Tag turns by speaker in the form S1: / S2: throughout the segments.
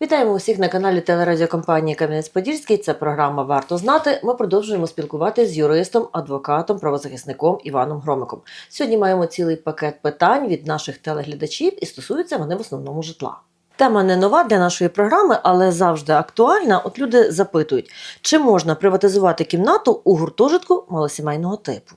S1: Вітаємо усіх на каналі телерадіокомпанії Кам'янець-Подільський. Це програма Варто знати. Ми продовжуємо спілкуватися з юристом, адвокатом, правозахисником Іваном Громиком. Сьогодні маємо цілий пакет питань від наших телеглядачів і стосуються вони в основному житла. Тема не нова для нашої програми, але завжди актуальна. От люди запитують, чи можна приватизувати кімнату у гуртожитку малосімейного типу.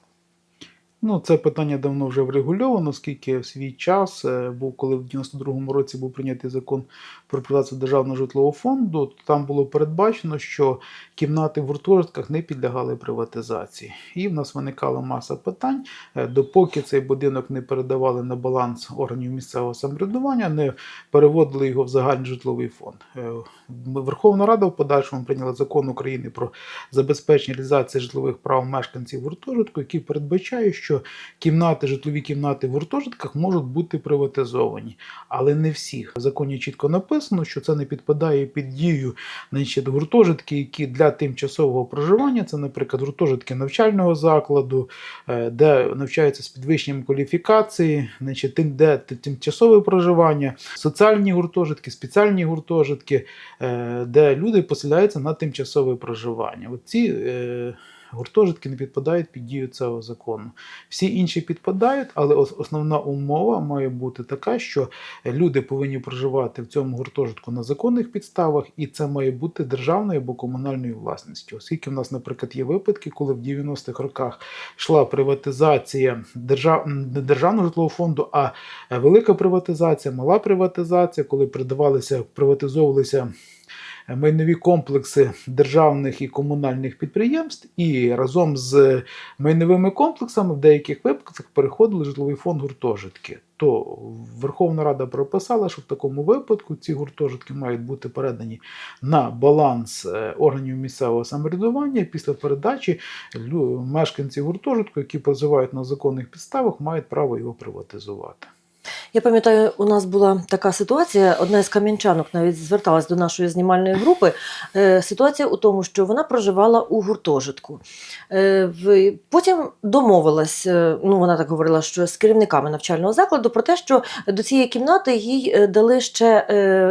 S2: Ну, це питання давно вже врегульовано, оскільки в свій час е, був, коли в 92-му році був прийнятий закон про приватизацію державного житлового фонду, то там було передбачено, що кімнати в гуртожитках не підлягали приватизації. І в нас виникала маса питань, е, допоки цей будинок не передавали на баланс органів місцевого самоврядування, не переводили його в загальний житловий фонд. Е, Верховна Рада в подальшому прийняла закон України про забезпечення реалізації житлових прав мешканців гуртожитку, який передбачає, що кімнати, житлові кімнати в гуртожитках можуть бути приватизовані, але не всіх. В законі чітко написано, що це не підпадає під дію значить, гуртожитки, які для тимчасового проживання, це, наприклад, гуртожитки навчального закладу, е, де навчаються з підвищенням кваліфікації, значить, де тимчасове проживання, соціальні гуртожитки, спеціальні гуртожитки, е, де люди поселяються на тимчасове проживання. От ці е, гуртожитки не підпадають під дію цього закону. Всі інші підпадають, але основна умова має бути така, що люди повинні проживати в цьому гуртожитку на законних підставах, і це має бути державною або комунальною власністю. Оскільки в нас, наприклад, є випадки, коли в 90-х роках йшла приватизація держав... не державного житлового фонду, а е, велика приватизація, мала приватизація, коли придавалися, приватизовувалися майнові комплекси державних і комунальних підприємств, і разом з майновими комплексами в деяких випадках переходили житловий фонд гуртожитки. То Верховна Рада прописала, що в такому випадку ці гуртожитки мають бути передані на баланс е, органів місцевого самоврядування. Після передачі мешканці гуртожитку, які проживають на законних підставах, мають право його приватизувати.
S1: Я пам'ятаю, у нас була така ситуація. Одна із кам'янчанок навіть зверталась до нашої знімальної групи. Е, Ситуація у тому, що вона проживала у гуртожитку. Е, Потім домовилась, е, ну вона так говорила, що з керівниками навчального закладу про те, що до цієї кімнати їй дали ще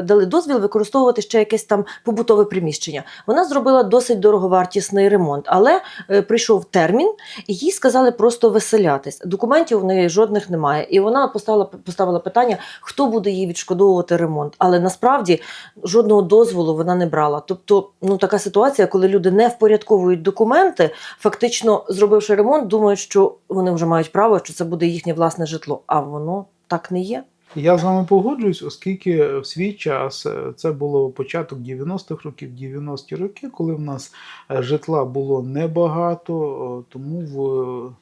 S1: дали дозвіл використовувати ще якесь там побутове приміщення. Вона зробила досить дороговартісний ремонт, але прийшов термін, і їй сказали просто виселятись. Документів у неї жодних немає. І вона поставила поставила питання, хто буде їй відшкодовувати ремонт. Але насправді жодного дозволу вона не брала. Тобто, ну така ситуація, коли люди не впорядковують документи, фактично зробивши ремонт, думають, що вони вже мають право, що це буде їхнє власне житло. А воно так не є.
S2: Я з вами погоджуюсь, оскільки в свій час е, це було початок 90-х років, 90-ті роки, коли в нас е, житла було небагато, тому в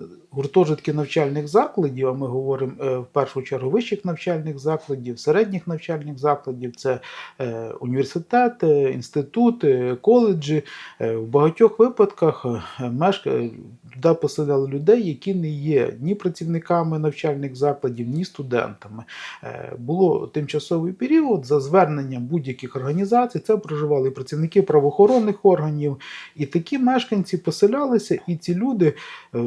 S2: е, гуртожитки навчальних закладів, а ми говоримо е, в першу чергу вищих навчальних закладів, середніх навчальних закладів, це е, університети, інститути, коледжі. Е, В багатьох випадках туди поселяли людей, які не є ні працівниками навчальних закладів, ні студентами. Було тимчасовий період за зверненням будь-яких організацій. Це проживали працівники правоохоронних органів, і такі мешканці поселялися, і ці люди е,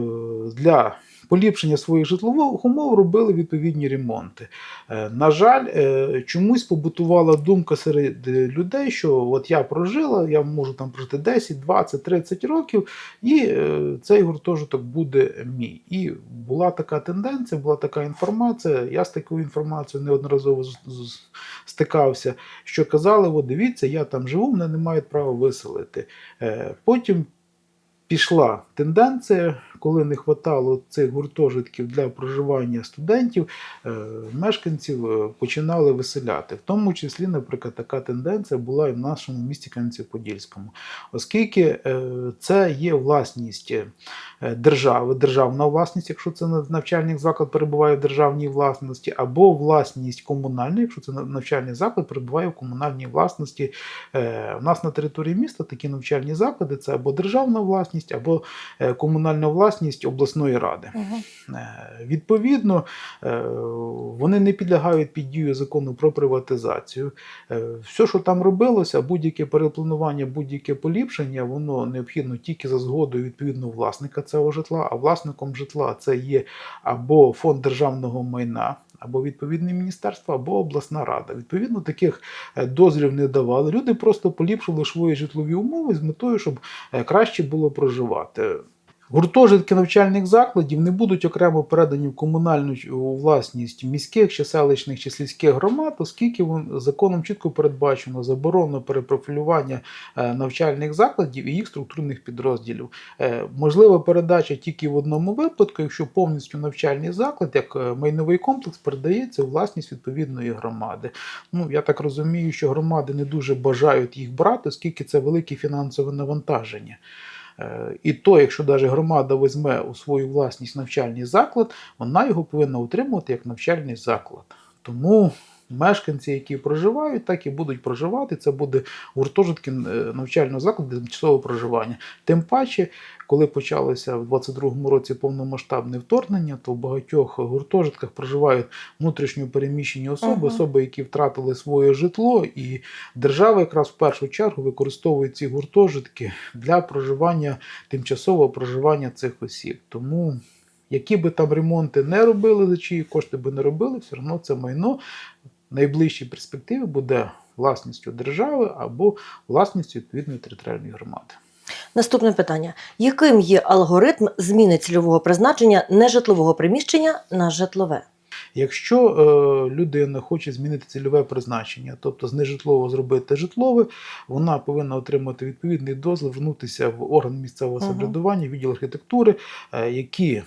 S2: для поліпшення своїх житлових умов робили відповідні ремонти. Е, На жаль, е, чомусь побутувала думка серед е, людей, що от я прожила, я можу там прожити 10, 20, 30 років, і цей гуртожиток буде мій. І була така тенденція, була така інформація. Я з такою інформацією неодноразово стикався, що казали: от дивіться, я там живу, мене не мають права виселити. Потім пішла тенденція, коли не вистачало цих гуртожитків для проживання студентів, е, мешканців е, починали виселяти. В тому числі, наприклад, така тенденція була і в нашому місті Кам'янці-Подільському, оскільки е, це є власність держави, державна власність, якщо це навчальний заклад перебуває в державній власності, або власність комунальна, якщо це навчальний заклад перебуває в комунальній власності. У нас на території міста такі навчальні заклади це або державна власність, або комунальна власність обласної ради. Е, Відповідно, е, вони не підлягають під дію закону про приватизацію. Е, Все, що там робилося, будь-яке перепланування, будь-яке поліпшення, воно необхідно тільки за згодою відповідно власника цього житла. А власником житла це є або фонд державного майна, або відповідне міністерство, або обласна рада. Відповідно, таких дозволів не давали. Люди просто поліпшили свої житлові умови з метою, щоб краще було проживати. Гуртожитки навчальних закладів не будуть окремо передані в комунальну власність міських чи селищних чи сільських громад, оскільки законом чітко передбачено заборону перепрофілювання е, навчальних закладів і їх структурних підрозділів. Е, Можлива передача тільки в одному випадку, якщо повністю навчальний заклад, як е, майновий комплекс, передається у власність відповідної громади. Ну я так розумію, що громади не дуже бажають їх брати, оскільки це велике фінансове навантаження. Е, І то, якщо навіть громада візьме у свою власність навчальний заклад, вона його повинна утримувати як навчальний заклад. Тому мешканці, які проживають, так і будуть проживати. Це буде гуртожитки е, навчального закладу тимчасового проживання. Тим паче, коли почалося в 22-му році повномасштабне вторгнення, то в багатьох гуртожитках проживають внутрішньо переміщені особи,
S1: Ага.
S2: особи, які втратили своє житло, і держава якраз в першу чергу використовує ці гуртожитки для проживання тимчасового проживання цих осіб. Тому які би там ремонти не робили, за чиї кошти би не робили, все одно це майно найближчій перспективі буде власністю держави або власністю відповідної територіальної громади.
S1: Наступне питання: яким є алгоритм зміни цільового призначення нежитлового приміщення на житлове?
S2: Якщо е, людина хоче змінити цільове призначення, тобто з нежитлового зробити житлове, вона повинна отримати відповідний дозвіл, вернутися в орган місцевого
S1: Ага.
S2: самоврядування, відділ архітектури, е, які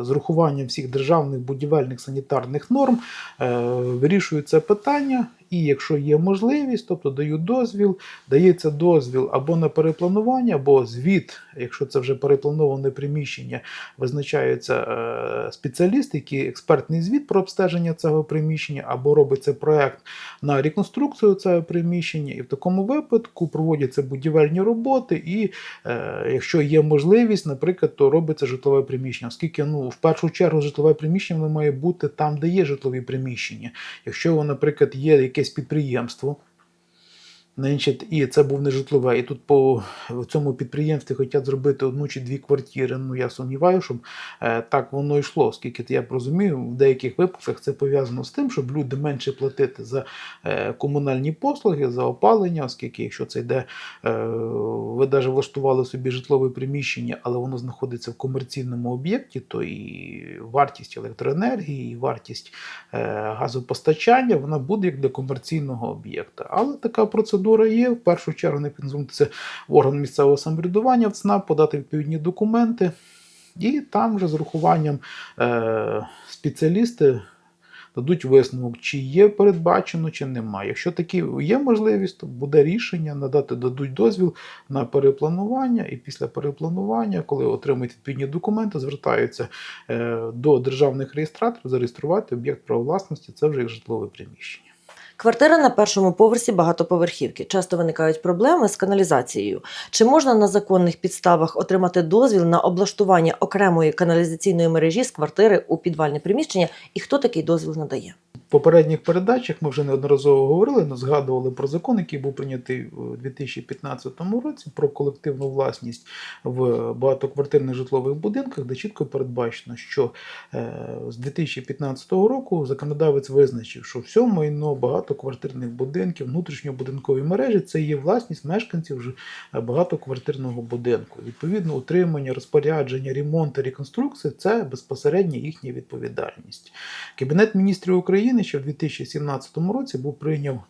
S2: з урахуванням всіх державних будівельних санітарних норм е, вирішують це питання. І якщо є можливість, тобто дають дозвіл, дається дозвіл або на перепланування, або звіт, якщо це вже переплановане приміщення, визначаються е, спеціалісти, які експертний звіт про обстеження цього приміщення, або робиться проект на реконструкцію цього приміщення, і в такому випадку проводяться будівельні роботи, і е, якщо є можливість, наприклад, то робиться житлове приміщення, оскільки ну, в першу чергу житлове приміщення воно має бути там, де є житлові приміщення. Якщо, наприклад, є якесь підприємство, Значить, і це був не житлове. І тут по цьому підприємстві хочуть зробити одну чи дві квартири. Ну я сумніваюся, щоб е, так воно йшло. Оскільки я розумію, в деяких випадках це пов'язано з тим, щоб люди менше платити за е, комунальні послуги, за опалення, оскільки, якщо це йде, е, ви навіть влаштували собі житлове приміщення, але воно знаходиться в комерційному об'єкті, то і вартість електроенергії, і вартість газопостачання, вона буде як для комерційного об'єкта. Але така процедура є. В першу чергу не звернутися в орган місцевого самоврядування в ЦНАП, подати відповідні документи. І там вже з урахуванням е, спеціалісти дадуть висновок, чи є передбачено, чи немає. Якщо такі є можливість, то буде рішення надати, дадуть дозвіл на перепланування, і після перепланування, коли отримують відповідні документи, звертаються е, до державних реєстраторів зареєструвати об'єкт права власності, це вже як житлове приміщення.
S1: Квартира на першому поверсі багатоповерхівки. Часто виникають проблеми з каналізацією. Чи можна на законних підставах отримати дозвіл на облаштування окремої каналізаційної мережі з квартири у підвальне приміщення? І хто такий дозвіл надає?
S2: Попередніх передачах ми вже неодноразово говорили, ну, згадували про закон, який був прийнятий у 2015 році про колективну власність в багатоквартирних житлових будинках, де чітко передбачено, що е, з 2015 року законодавець визначив, що все майно багатоквартирних будинків, внутрішньобудинкові мережі це є власність мешканців е, багатоквартирного будинку. Відповідно, утримання, розпорядження, ремонт та реконструкція це безпосередньо їхня відповідальність. Кабінет міністрів України ще в 2017 році був прийняв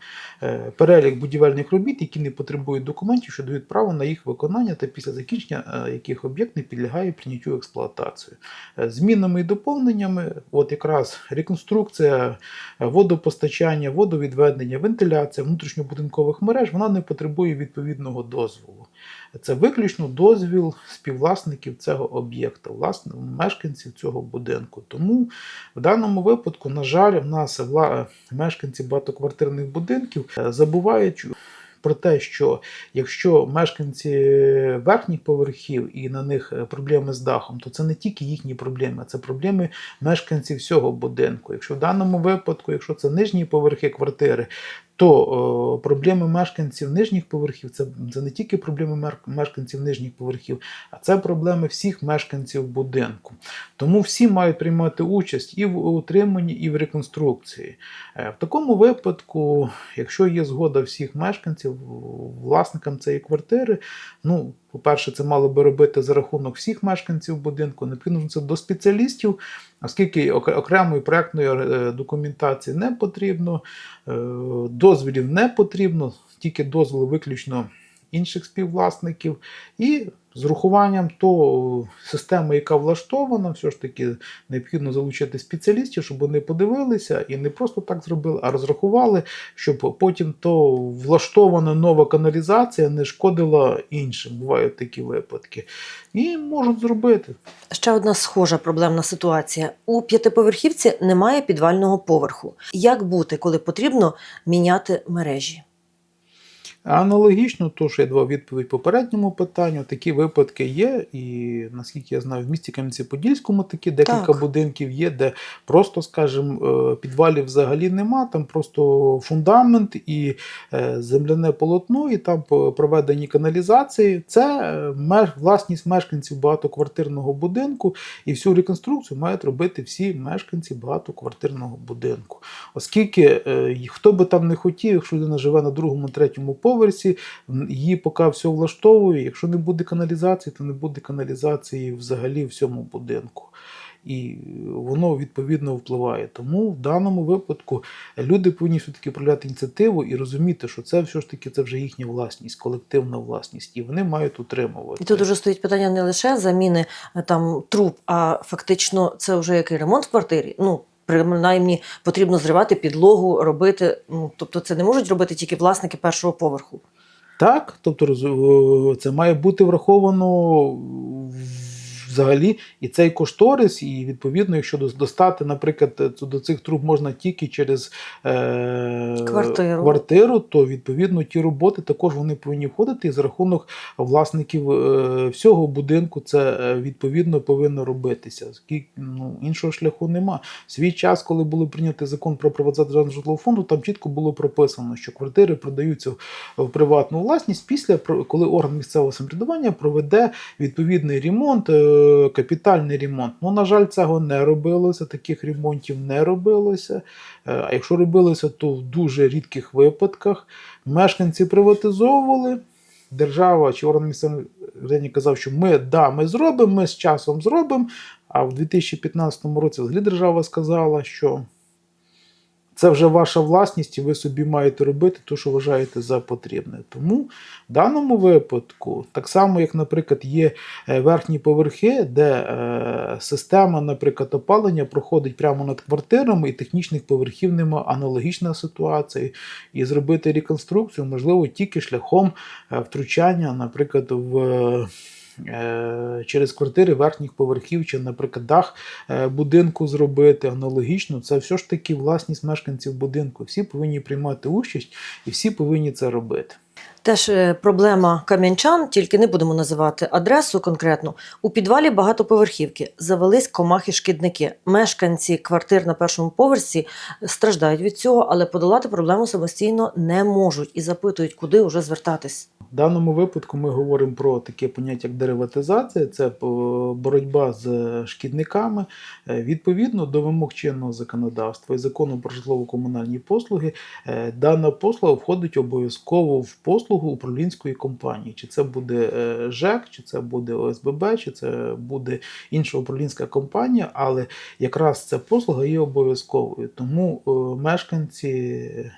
S2: е, перелік будівельних робіт, які не потребують документів, що дають право на їх виконання та після закінчення е, яких об'єкт не підлягає прийняттю експлуатацію. Е, Змінами і доповненнями, от якраз реконструкція, водопостачання, водовідведення, вентиляція внутрішньобудинкових мереж, вона не потребує відповідного дозволу. Це виключно дозвіл співвласників цього об'єкта, власне, мешканців цього будинку. Тому в даному випадку, на жаль, в нас мешканці багатоквартирних будинків е, забувають. Про те, що якщо мешканці верхніх поверхів і на них е, проблеми з дахом, то це не тільки їхні проблеми, це проблеми мешканців всього будинку. Якщо в даному випадку, якщо це нижні поверхи квартири, то о, проблеми мешканців нижніх поверхів це, це не тільки проблеми мешканців нижніх поверхів, а це проблеми всіх мешканців будинку. Тому всі мають приймати участь і в утриманні, і в реконструкції. Е, В такому випадку, якщо є згода всіх мешканців, власникам цієї квартири, ну, по-перше, це мало би робити за рахунок всіх мешканців будинку, необхідно це до спеціалістів, оскільки окремої проектної е, документації не потрібно, е, дозволів не потрібно, тільки дозволи виключно інших співвласників. І з урахуванням то системи, яка влаштована, все ж таки необхідно залучити спеціалістів, щоб вони подивилися і не просто так зробили, а розрахували, щоб потім то влаштована нова каналізація не шкодила іншим. Бувають такі випадки. І можуть зробити.
S1: Ще одна схожа проблемна ситуація. У п'ятиповерхівці немає підвального поверху. Як бути, коли потрібно міняти мережі?
S2: Аналогічно, то, що я давав відповідь попередньому питанню, такі випадки є, і наскільки я знаю, в місті Кам'янці-Подільському такі декілька
S1: Так.
S2: будинків є, де просто, скажімо, е, підвалів взагалі нема, там просто фундамент і е, земляне полотно, і там проведені каналізації. Це е, власність мешканців багатоквартирного будинку, і всю реконструкцію мають робити всі мешканці багатоквартирного будинку. Оскільки хто би там не хотів, якщо людина живе на другому, третьому поверсі, м, її поки все влаштовує. Якщо не буде каналізації, то не буде каналізації взагалі в всьому будинку. І воно відповідно впливає. Тому в даному випадку люди повинні все-таки проявляти ініціативу і розуміти, що це все ж таки це вже їхня власність, колективна власність, і вони мають утримувати.
S1: І тут уже стоїть питання не лише заміни е, там труб, а фактично це вже який ремонт в квартирі. Ну, принаймні потрібно зривати підлогу, робити. Ну, тобто це не можуть робити тільки власники першого поверху.
S2: Так, тобто це має бути враховано взагалі і цей кошторис, і відповідно, якщо дос- достати, наприклад, е, до цих труб можна тільки через е,
S1: Квартиру.
S2: квартиру, то відповідно ті роботи також вони повинні входити і за рахунок власників е, всього будинку це е, відповідно повинно робитися. Скільки ну, іншого шляху нема. В свій час, коли були прийняти закон про приватизацію державного житлового фонду, там чітко було прописано, що квартири продаються в приватну власність після коли орган місцевого самоврядування проведе відповідний ремонт, е, капітальний ремонт. Ну, на жаль, цього не робилося, таких ремонтів не робилося. Е, А якщо робилося, то в дуже рідких випадках мешканці приватизовували. Держава чи орган місцевого казав, що ми да, ми зробимо, ми з часом зробимо. А в 2015 році взагалі держава сказала, що це вже ваша власність, і ви собі маєте робити те, що вважаєте за потрібне. Тому в даному випадку, так само, як, наприклад, є е, верхні поверхи, де е, система, наприклад, опалення проходить прямо над квартирами, і технічних поверхів нема, аналогічна ситуація. І зробити реконструкцію можливо тільки шляхом е, втручання, наприклад, в. Е, Через квартири верхніх поверхів, чи, наприклад, дах е, будинку зробити аналогічно, це все ж таки власність мешканців будинку. Всі повинні приймати участь і всі повинні це робити.
S1: Теж е, проблема кам'янчан, тільки не будемо називати адресу конкретно. У підвалі багатоповерхівки завелись комахи-шкідники. Мешканці квартир на першому поверсі страждають від цього, але подолати проблему самостійно не можуть і запитують, куди вже звертатись.
S2: В даному випадку ми говоримо про таке поняття, як дериватизація, це е, боротьба з шкідниками. Е, Відповідно до вимог чинного законодавства і закону про житлово-комунальні послуги, дана послуга входить обов'язково в послугу управлінської компанії. Чи це буде е, ЖЕК, чи це буде ОСББ, чи це буде інша управлінська компанія, але якраз ця послуга є обов'язковою. Тому е, мешканці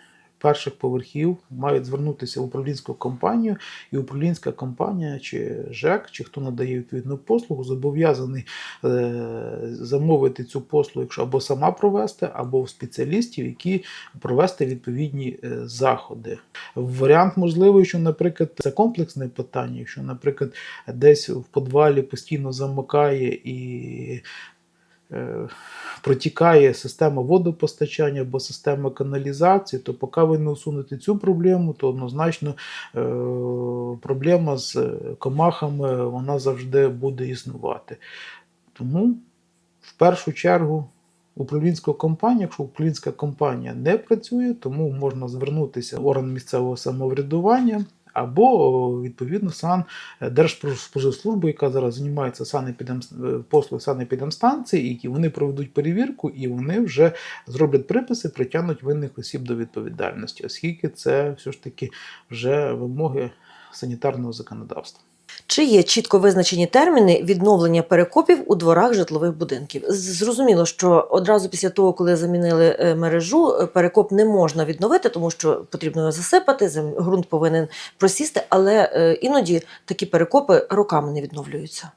S2: перших поверхів мають звернутися в управлінську компанію, і управлінська компанія чи ЖЕК, чи хто надає відповідну послугу, зобов'язаний е, замовити цю послугу, якщо або сама провести, або в спеціалістів, які провести відповідні е, заходи. Варіант можливий, що, наприклад, це комплексне питання, якщо, наприклад, десь в підвалі постійно замикає і протікає система водопостачання або система каналізації, то поки ви не усунете цю проблему, то однозначно е, проблема з е, комахами вона завжди буде існувати. Тому в першу чергу управлінська компанія, якщо управлінська компанія не працює, тому можна звернутися в орган місцевого самоврядування або відповідно сан Держпродспоживслужби, яка зараз займається санепідем- е, послуг санепідемстанції, які вони проведуть перевірку і вони вже зроблять приписи, притягнуть винних осіб до відповідальності, оскільки це все ж таки вже вимоги санітарного законодавства.
S1: Чи є чітко визначені терміни відновлення перекопів у дворах житлових будинків? Зрозуміло, що одразу після того, коли замінили е, мережу, е, перекоп не можна відновити, тому що потрібно його засипати, ґрунт повинен просісти, але е, іноді такі перекопи роками не відновлюються.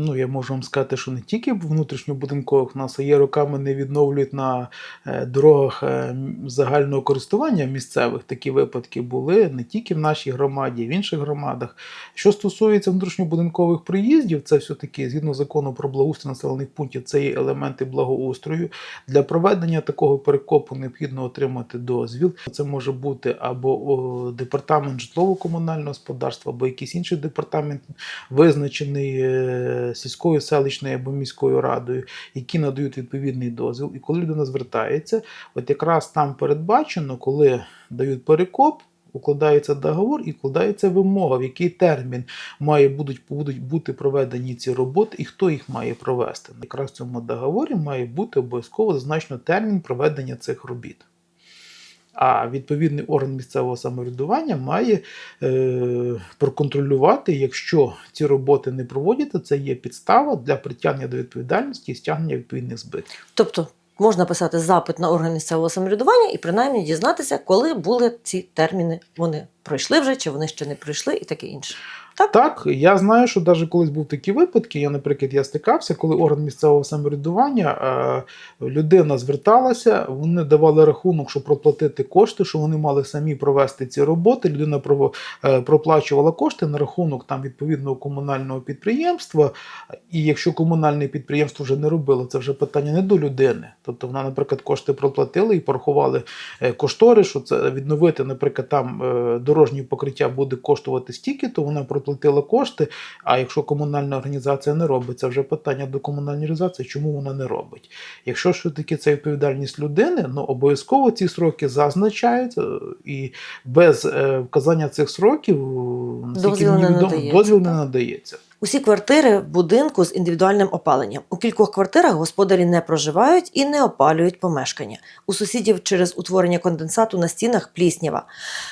S2: Ну, я можу вам сказати, що не тільки в внутрішньобудинкових нас а є роками не відновлюють на е, дорогах е, загального користування місцевих. Такі випадки були не тільки в нашій громаді, в інших громадах. Що стосується внутрішньобудинкових приїздів, це все-таки згідно закону про благоустрій населених пунктів, це є елементи благоустрою. Для проведення такого перекопу необхідно отримати дозвіл. Це може бути або департамент житлово-комунального господарства, або якийсь інший департамент визначений е, сільською селищною або міською радою, які надають відповідний дозвіл. І коли людина звертається, от якраз там передбачено, коли дають перекоп. Укладається договор і вкладається вимога, в який термін має будуть, будуть бути проведені ці роботи і хто їх має провести. Якраз в цьому договорі має бути обов'язково зазначено термін проведення цих робіт. А відповідний орган місцевого самоврядування має е, проконтролювати, якщо ці роботи не проводяться, це є підстава для притягнення до відповідальності і стягнення відповідних збитків.
S1: Тобто можна писати запит на орган місцевого самоврядування і принаймні дізнатися, коли були ці терміни. Вони пройшли вже, чи вони ще не пройшли, і таке інше. Так?
S2: Так, я знаю, що навіть колись був такі випадки. Я, наприклад, я стикався, коли орган місцевого самоврядування е, людина зверталася, вони давали рахунок, щоб проплатити кошти, що вони мали самі провести ці роботи. Людина е, проплачувала кошти на рахунок там відповідного комунального підприємства. І якщо комунальне підприємство вже не робило, це вже питання не до людини. Тобто вона, наприклад, кошти проплатили і порахували е, кошторис, що це відновити, наприклад, там дорожнє покриття буде коштувати стільки, то вона проплатила кошти. А якщо комунальна організація не робить, це вже питання до комунальної організації, чому вона не робить. Якщо ж таки це відповідальність людини, ну обов'язково ці сроки зазначаються, і без е, вказання цих сроків е,
S1: Дозвіл не
S2: відомо,
S1: надається,
S2: дозвіл не надається.
S1: Усі квартири в будинку з індивідуальним опаленням. У кількох квартирах господарі не проживають і не опалюють помешкання. У сусідів через утворення конденсату на стінах пліснява.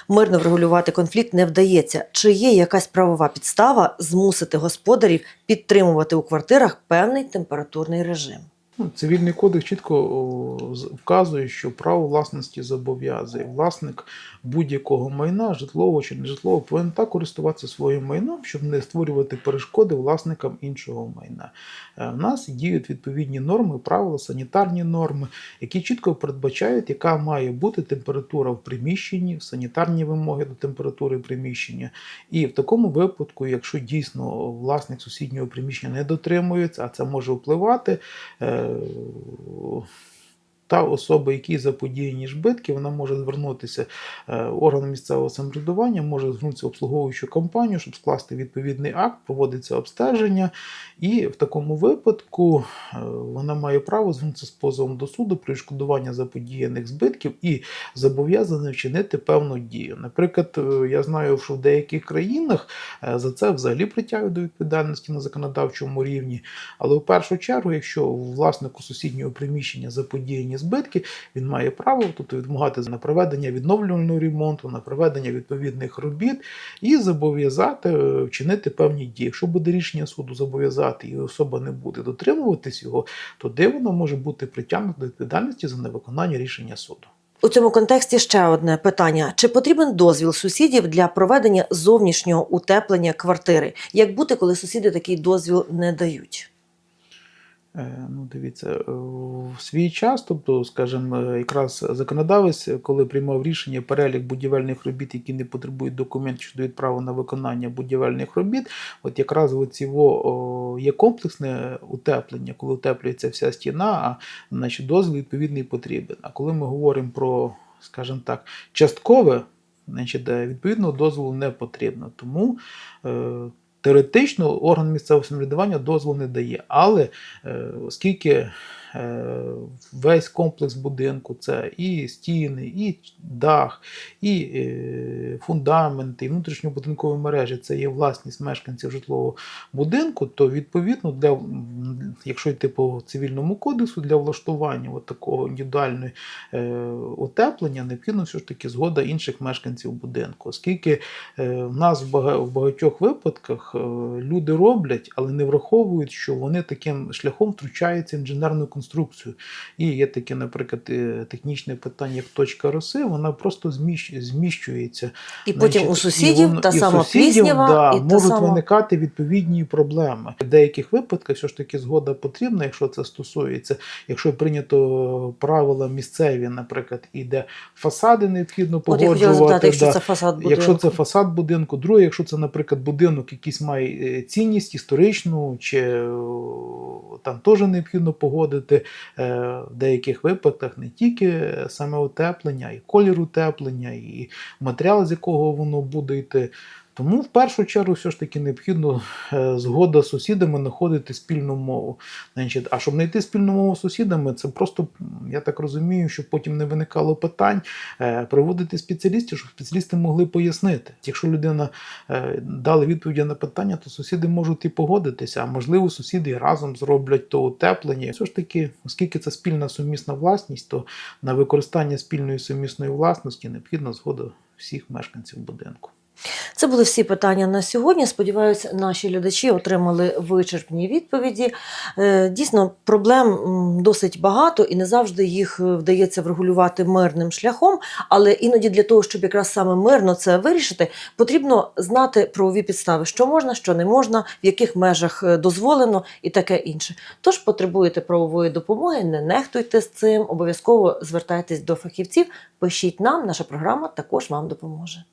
S1: Мирно врегулювати конфлікт не вдається. Чи є якась правова підстава змусити господарів підтримувати у квартирах певний температурний режим?
S2: Ну, Цивільний кодекс чітко вказує, що право власності зобов'язує. Власник будь-якого майна, житлового чи нежитлового, повинен так користуватися своїм майном, щоб не створювати перешкоди власникам іншого майна. Е, У нас діють відповідні норми, правила, санітарні норми, які чітко передбачають, яка має бути температура в приміщенні, санітарні вимоги до температури приміщення. І в такому випадку, якщо дійсно власник сусіднього приміщення не дотримується, а це може впливати. Та особа, якій заподіяні збитки, вона може звернутися е, орган місцевого самоврядування, може звернутися в обслуговуючу компанію, щоб скласти відповідний акт, проводиться обстеження, і в такому випадку е, вона має право звернутися з позовом до суду про відшкодування заподіяних збитків і зобов'язана вчинити певну дію. Наприклад, е, я знаю, що в деяких країнах за це взагалі притягують до відповідальності на законодавчому рівні. Але в першу чергу, якщо власнику сусіднього приміщення заподіяні збитки, він має право тобто відмагати на проведення відновлювального ремонту, на проведення відповідних робіт і зобов'язати е, вчинити певні дії. Якщо буде рішення суду зобов'язати і особа не буде дотримуватись його, то де воно може бути притягнуто до відповідальності за невиконання рішення суду.
S1: У цьому контексті ще одне питання: чи потрібен дозвіл сусідів для проведення зовнішнього утеплення квартири? Як бути, коли сусіди такий дозвіл не дають?
S2: Е, Ну, дивіться, е, в свій час, тобто, скажімо, е, якраз законодавець, коли приймав рішення перелік будівельних робіт, які не потребують документів, що дають право на виконання будівельних робіт, от якраз оці во, о, є комплексне утеплення, коли утеплюється вся стіна, а значить, дозвіл відповідний потрібен. А коли ми говоримо про, скажімо так, часткове, значить, відповідного дозволу не потрібно. Тому Теоретично орган місцевого самоврядування дозволу не дає, але е, оскільки весь комплекс будинку, це і стіни, і дах, і е, фундаменти, і внутрішньобудинкові мережі. Це є власність мешканців житлового будинку, то відповідно для якщо йти по цивільному кодексу для влаштування от такого індивідуальної е, утеплення, необхідно все ж таки згода інших мешканців будинку, оскільки е, в нас в багатьох випадках е, люди роблять, але не враховують, що вони таким шляхом втручаються в інженерну конструкцію. І є таке, наприклад, е, технічне питання, як точка роси, вона просто зміщ- зміщується.
S1: І потім
S2: Значить,
S1: у
S2: і
S1: сусідів та
S2: і
S1: сама
S2: сусідів,
S1: пліснява,
S2: да,
S1: і та
S2: можуть
S1: сама...
S2: виникати відповідні проблеми. В деяких випадках все ж таки згода потрібна, якщо це стосується, якщо прийнято правила місцеві, наприклад, і де фасади необхідно
S1: От я
S2: погоджувати.
S1: якщо
S2: да.
S1: це фасад будинку.
S2: Якщо це фасад будинку, друге, якщо це, наприклад, будинок якийсь має е, цінність історичну, чи е, там теж необхідно погодити е, в деяких випадках не тільки саме утеплення, і колір утеплення, і матеріал, з якого воно буде йти. Тому в першу чергу все ж таки необхідно е, згода з сусідами знаходити спільну мову. Значить, а щоб знайти спільну мову з сусідами, це просто, я так розумію, щоб потім не виникало питань, е, приводити спеціалістів, щоб спеціалісти могли пояснити. Якщо людина е, дала відповіді на питання, то сусіди можуть і погодитися, а можливо, сусіди разом зроблять то утеплення. Все ж таки, оскільки це спільна сумісна власність, то на використання спільної сумісної власності необхідна згода всіх мешканців будинку.
S1: Це були всі питання на сьогодні. Сподіваюся, наші глядачі отримали вичерпні відповіді. Е, Дійсно, проблем досить багато і не завжди їх е, вдається врегулювати мирним шляхом. Але іноді для того, щоб якраз саме мирно це вирішити, потрібно знати правові підстави, що можна, що не можна, в яких межах е, дозволено і таке інше. Тож потребуєте правової допомоги, не нехтуйте з цим, обов'язково звертайтесь до фахівців, пишіть нам, наша програма також вам допоможе.